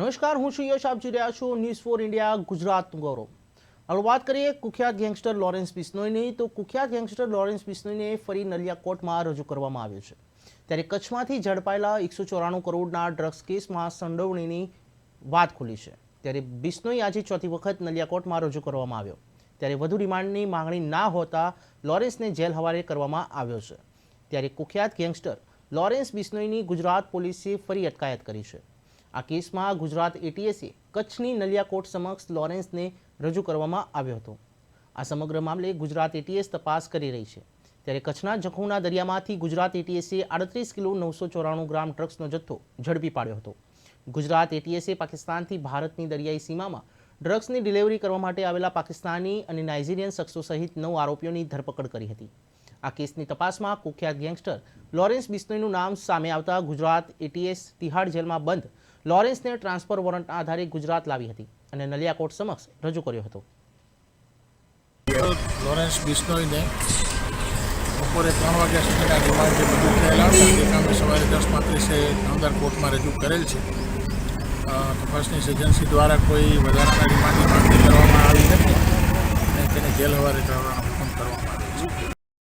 નમસ્કાર, હું છું યશ, આપ જોઈ રહ્યા છો ન્યૂઝ ફોર ઇન્ડિયા ગુજરાતનું ગૌરવ. હવે વાત કરીએ કુખ્યાત ગેંગસ્ટર લોરેન્સ બિસ્નોઈની. તો કુખ્યાત ગેંગસ્ટર લોરેન્સ બિસ્નોઈને ફરી નલિયા કોર્ટમાં રજૂ કરવામાં આવ્યો છે. ત્યારે કચ્છમાંથી ઝડપાયેલા એકસો ચોરાણું કરોડના ડ્રગ્સ કેસમાં સંડોવણીની વાત ખુલી છે. ત્યારે બિસ્નોઈ આજે ચોથી વખત નલિયા કોર્ટમાં રજૂ કરવામાં આવ્યો. ત્યારે વધુ રિમાન્ડની માંગણી ના હોતા લોરેન્સને જેલ હવાલે કરવામાં આવ્યો છે. ત્યારે કુખ્યાત ગેંગસ્ટર લોરેન્સ બિસ્નોઈની ગુજરાત પોલીસે ફરી અટકાયત કરી છે. આ કેસમાં ગુજરાત એટીએસે કચ્છની નલિયા કોર્ટ સમક્ષ લોરેન્સને રજૂ કરવામાં આવ્યો હતો. આ સમગ્ર મામલે ગુજરાત એટીએસ તપાસ કરી રહી છે. ત્યારે કચ્છના જખૌના દરિયામાંથી ગુજરાત એટીએસે આડત્રીસ કિલો નવસો ચોરાણું ગ્રામ ડ્રગ્સનો જથ્થો ઝડપી પાડ્યો હતો. ગુજરાત એટીએસે પાકિસ્તાનથી ભારતની દરિયાઈ સીમામાં ડ્રગ્સની ડિલિવરી કરવા માટે આવેલા પાકિસ્તાની અને નાઇજીરિયન શખ્સો સહિત નવ આરોપીઓની ધરપકડ કરી હતી. આ કેસની તપાસમાં કુખ્યાત ગેંગસ્ટર લોરેન્સ બિશ્નોઈનું નામ સામે આવતા ગુજરાત એટીએસ તિહાડ જેલમાં બંધ લોરેન્સને ટ્રાન્સફર વોરંટના આધારે ગુજરાત લાવી હતી અને નલિયા કોર્ટ સમક્ષ રજૂ કર્યો હતો. લોરેન્સ બિશ્નોઈને બપોરે ત્રણ વાગ્યા સુધીના રિમાન્ડે રજૂ થયેલા હતા સવારે દસ પાંત્રીસે નામદાર કોર્ટમાં રજૂ કરેલ છે. તપાસની એજન્સી દ્વારા કોઈ વધારાના રિમાન્ડની માંગણી કરવામાં આવી નથી અને તેને જેલ હવારે કરવાનો હુકમ કરવામાં આવ્યો છે.